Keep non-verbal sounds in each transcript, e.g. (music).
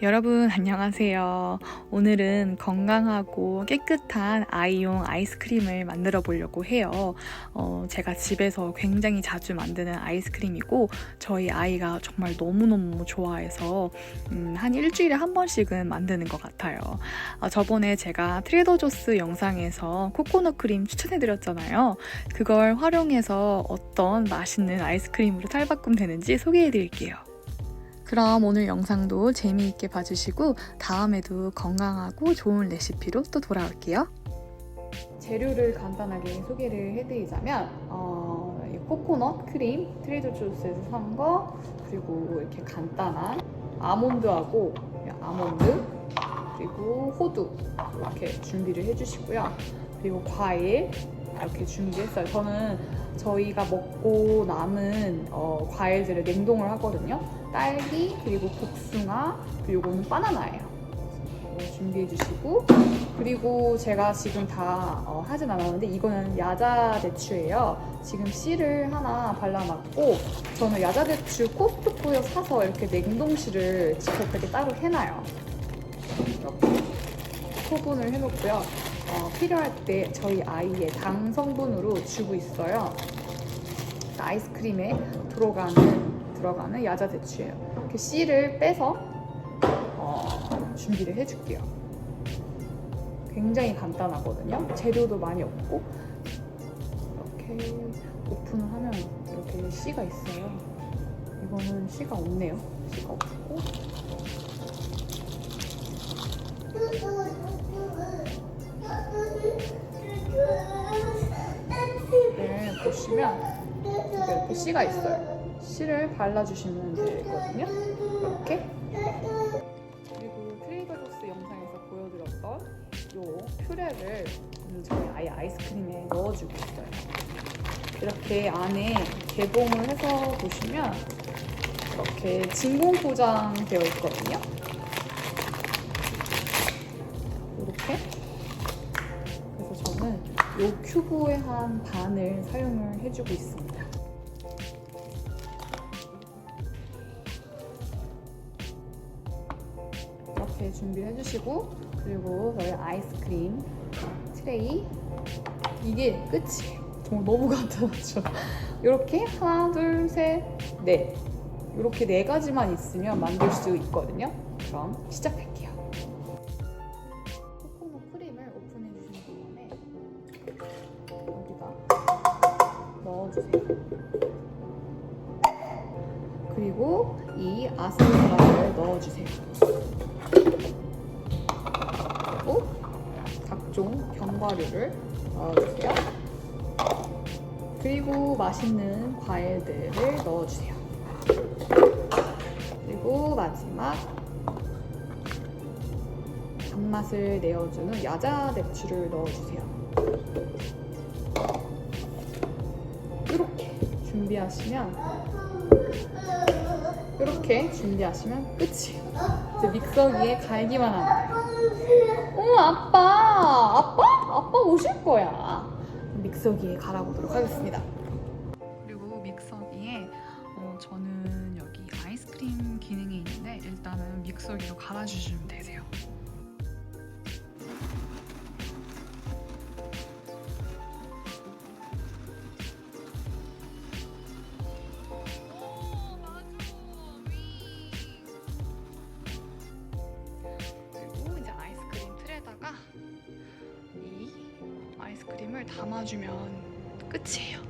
여러분 안녕하세요. 오늘은 건강하고 깨끗한 아이용 아이스크림을 만들어 보려고 해요. 어, 제가 집에서 굉장히 자주 만드는 아이스크림이고 저희 아이가 정말 너무너무 좋아해서 음, 한 일주일에 한 번씩은 만드는 것 같아요. 아, 저번에 제가 트레더조스 영상에서 코코넛 크림 추천해 드렸잖아요. 그걸 활용해서 어떤 맛있는 아이스크림으로 탈바꿈 되는지 소개해 드릴게요. 그럼 오늘 영상도 재미있게 봐주시고 다음에도 건강하고 좋은 레시피로 또 돌아올게요. 재료를 간단하게 소개를 해드리자면 어, 이 코코넛 크림 트레이더 조스에서 산 거 그리고 이렇게 간단한 아몬드하고 아몬드 그리고 호두 이렇게 준비를 해주시고요. 그리고 과일 이렇게 준비했어요. 저는 저희가 먹고 남은 어, 과일들을 냉동을 하거든요. 딸기 그리고 복숭아 그리고 이거는 바나나예요. 준비해 주시고 그리고 제가 지금 다 어, 하진 않았는데 이거는 야자 대추예요. 지금 씨를 하나 발라놨고 저는 야자 대추 코스트코에 사서 이렇게 냉동실을 직접 이렇게 따로 해놔요. 이렇게 소분을 해놓고요. 어, 필요할 때 저희 아이의 당 성분으로 주고 있어요. 아이스크림에 들어가는 들어가는 야자 대추예요. 이렇게 씨를 빼서 어, 준비를 해줄게요. 굉장히 간단하거든요. 재료도 많이 없고 이렇게 오픈을 하면 이렇게 씨가 있어요. 이거는 씨가 없네요. 씨가 없고 네, 보시면 이렇게 씨가 있어요. 씨를 발라주시면 되거든요. 이렇게. 그리고 트레이더조스 영상에서 보여드렸던 요 퓨레를 음, 저희 아이 아이스크림에 넣어주고 있어요. 이렇게 안에 개봉을 해서 보시면 이렇게 진공 포장되어 있거든요. 이렇게. 요 큐브의 한 반을 사용을 해주고 있습니다. 이렇게 준비를 해주시고 그리고 저희 아이스크림 트레이 이게 끝이에요. 정말 너무 간단하죠. (laughs) 이렇게 하나, 둘, 셋, 넷 이렇게 네 가지만 있으면 만들 수 있거든요. 그럼 시작할게요. 그리고 이 아스파라를 넣어주세요. 그리고 각종 견과류를 넣어주세요. 그리고 맛있는 과일들을 넣어주세요. 그리고 마지막 단맛을 내어주는 야자 대추를 넣어주세요. 이렇게 준비하시면 이렇게 준비하시면 끝이에요. 이제 믹서기에 갈기만 하면 돼요. 어머 아빠, 아빠, 아빠 오실 거야. 믹서기에 갈아보도록 하겠습니다. 그리고 믹서기에 어, 저는 여기 아이스크림 기능이 있는데 일단은 믹서기로 갈아주시면 되세요. 아이스크림을 담아주면 끝이에요.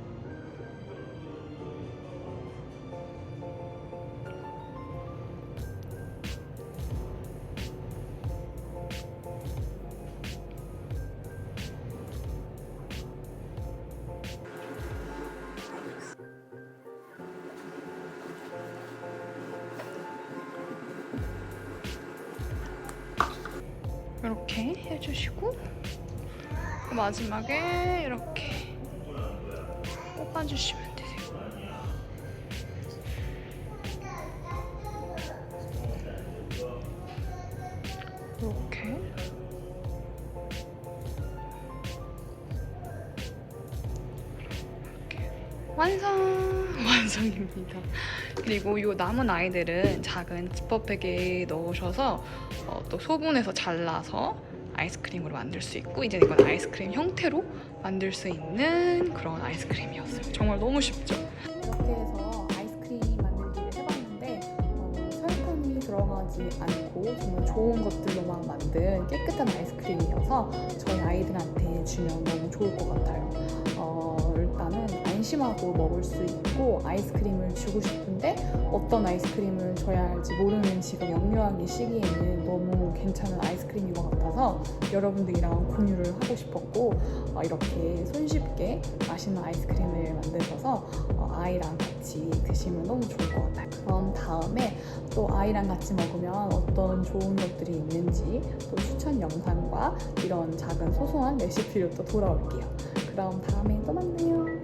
이렇게 해주시고 마지막에 이렇게 꽂아주시면 되세요. 이렇게 이렇게 완성 (laughs) 완성입니다. 그리고 이 남은 아이들은 작은 지퍼백에 넣으셔서 어, 또 소분해서 잘라서 아이스크림으로 만들 수 있고 이제 이건 아이스크림 형태로 만들 수 있는 그런 아이스크림이었어요. 정말 너무 쉽죠? 이렇게 해서 아이스크림 만들기를 해봤는데 어, 설탕이 들어가지 않고 정말 좋은 것들로만 만든 깨끗한 아이스크림이어서 저희 아이들한테 주면 너무 좋을 것 같아요. 어, 일단은 안심하고 먹을 수 있고 아이스크림을 주고 싶은데 어떤 아이스크림을 줘야 할지 모르는 지금 영유아기 시기에는 너무 괜찮은 아이스크림인 것 같아 서 여러분들이랑 공유를 하고 싶었고 어, 이렇게 손쉽게 맛있는 아이스크림을 만드셔서 어, 아이랑 같이 드시면 너무 좋을 것 같아요. 그럼 다음에 또 아이랑 같이 먹으면 어떤 좋은 것들이 있는지 또 추천 영상과 이런 작은 소소한 레시피로 또 돌아올게요. 그럼 다음에 또 만나요.